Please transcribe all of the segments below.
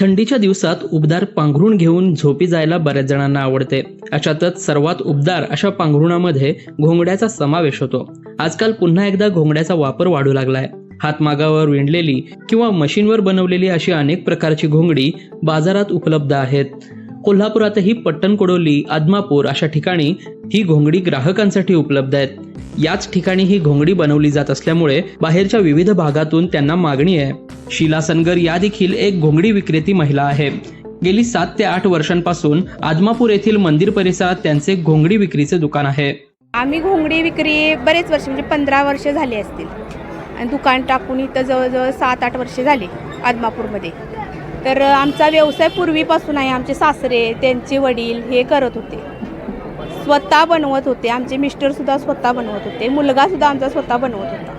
थंडीच्या दिवसात उबदार पांघरून घेऊन झोपी जायला बऱ्याच जणांना आवडते. अशातच सर्वात उबदार अशा पांघरुणामध्ये घोंगड्याचा समावेश होतो. आजकाल पुन्हा एकदा घोंगड्याचा वापर वाढू लागलाय. हातमागावर विणलेली किंवा मशीनवर बनवलेली अशी अनेक प्रकारची घोंगडी बाजारात उपलब्ध आहेत. कोल्हापुरातही पट्टणकोडोली आदमापूर अशा ठिकाणी ही घोंगडी ग्राहकांसाठी उपलब्ध आहेत. याच ठिकाणी ही घोंगडी बनवली जात असल्यामुळे बाहेरच्या विविध भागातून त्यांना मागणी आहे. शिला सनगर या देखील एक घोंगडी विक्रेती महिला आहे. गेली सात ते आठ वर्षांपासून आदमापूर येथील मंदिर परिसरात त्यांचे घोंगडी विक्रीचे दुकान आहे. आम्ही घोंगडी विक्री बरेच वर्ष म्हणजे पंधरा वर्ष झाली असतील. आणि दुकान टाकून इथं जवळजवळ सात आठ वर्षे झाली आदमापूरमध्ये. तर आमचा व्यवसाय पूर्वीपासून आहे. आमचे सासरे त्यांचे वडील हे करत होते. स्वतः बनवत होते. आमचे मिस्टरसुद्धा स्वतः बनवत होते. मुलगासुद्धा आमचा स्वतः बनवत होता.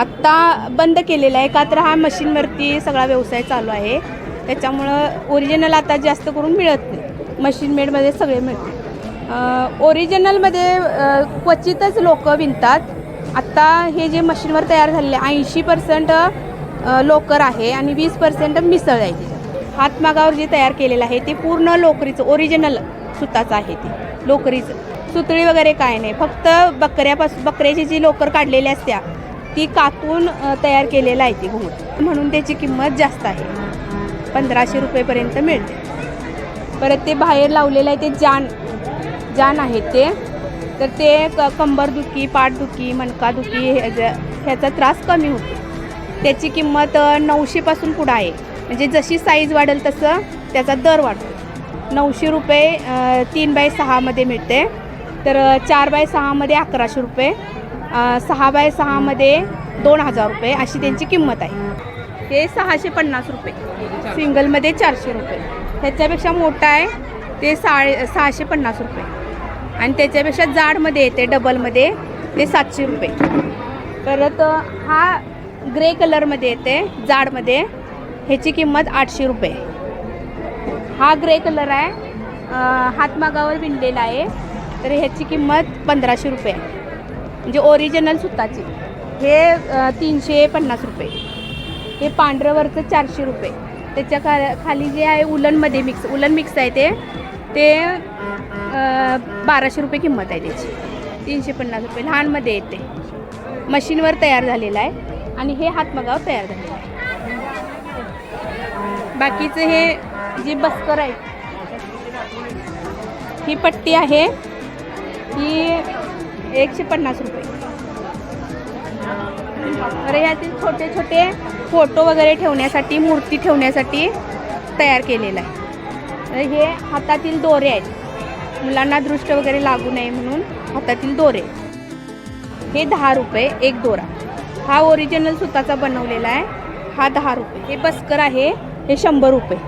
आत्ता बंद केलेला आहे. का तर हा मशीनवरती सगळा व्यवसाय चालू आहे. त्याच्यामुळं ओरिजिनल आता जास्त करून मिळत नाही. मशीन मेडमध्ये सगळे मिळते. ओरिजिनलमध्ये क्वचितच लोक विणतात. आत्ता हे जे मशीनवर तयार झालेले ऐंशी पर्सेंट लोकर आहे आणि वीस पर्सेंट मिसळ आहे त्याच्यात हातमागावर जे तयार केलेलं आहे ते पूर्ण लोकरीचं ओरिजिनल सुताचं आहे ते. लोकरीचं. सुतळी वगैरे काय नाही. फक्त बकऱ्यापासून बकऱ्याची जी लोकर काढलेली असत्या ती कातून तयार केलेलं आहे ती घुमट म्हणून त्याची किंमत जास्त आहे. पंधराशे रुपयेपर्यंत मिळते. परत ते बाहेर लावलेलं आहे ते जान जान आहे ते. तर ते क कंबरदुखी पाठदुखी मणकादुखी ह्याचा त्रास कमी होतो. त्याची किंमत नऊशेपासून पुढं आहे. म्हणजे जशी साईज वाढेल तसं त्याचा दर वाढतो. नऊशे रुपये तीन बाय सहामध्ये मिळते. तर चार बाय सहामध्ये अकराशे रुपये सहा बाय सहामध्ये दोन हजार रुपये अशी त्यांची किंमत आहे. हे सहाशे पन्नास रुपये. सिंगलमध्ये चारशे रुपये. ह्याच्यापेक्षा मोठा आहे ते साडे सहाशे पन्नास रुपये. आणि त्याच्यापेक्षा जाडमध्ये येते डबलमध्ये ते सातशे रुपये. परत हा ग्रे कलरमध्ये येते जाडमध्ये. ह्याची किंमत आठशे रुपये. हा ग्रे कलर आहे. हातमागावर विणलेला आहे. तर ह्याची किंमत पंधराशे रुपये. म्हणजे ओरिजिनल सुताची. हे तीनशे पन्नास रुपये. हे पांढरंवरचं चारशे रुपये. त्याच्या खा खाली जे आहे उलनमध्ये मिक्स उलन मिक्स आहे ते. ते बाराशे रुपये किंमत आहे त्याची. तीनशे पन्नास रुपये. लहानमध्ये येते. मशीनवर तयार झालेला आहे. आणि हे हातमागावर तयार झालेलं आहे बाकीचे हे जे बस्कर आहेत ही पट्टी आहे ही एकशे पन्नास रुपये. तर ह्यातील छोटे छोटे फोटो वगैरे ठेवण्यासाठी मूर्ती ठेवण्यासाठी तयार केलेलं आहे. तर हे हातातील दोरे आहेत. मुलांना दृष्ट वगैरे लागू नये म्हणून हातातील दोरे. हे दहा रुपये एक दोरा. हा ओरिजिनल सुताचा बनवलेला आहे. हा दहा रुपये. हे बस्कर आहे. हे शंभर रुपये.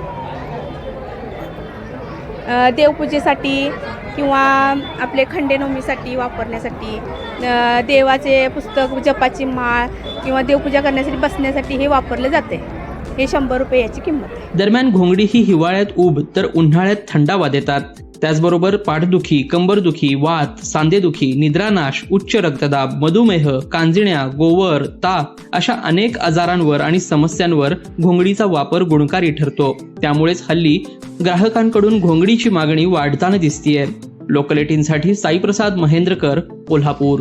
देवपूजेसाठी किंवा आपले खंडेनवमीसाठी वापरण्यासाठी देवाचे पुस्तक जपाची माळ किंवा देवपूजा करण्यासाठी बसण्यासाठी हे वापरले जाते. हे शंभर रुपये याची किंमत आहे. दरम्यान घोंगडी ही हिवाळ्यात उब तर उन्हाळ्यात थंडावा देतात. त्याचबरोबर पाठदुखी कंबरदुखी वात सांधेदुखी निद्रानाश उच्च रक्तदाब मधुमेह कांजिण्या गोवर ताप अशा अनेक आजारांवर आणि समस्यांवर घोंगडीचा वापर गुणकारी ठरतो. त्यामुळेच हल्ली ग्राहकांकडून घोंगडीची मागणी वाढताना दिसतीये. लोकलेटींसाठी साईप्रसाद महेंद्रकर कोल्हापूर.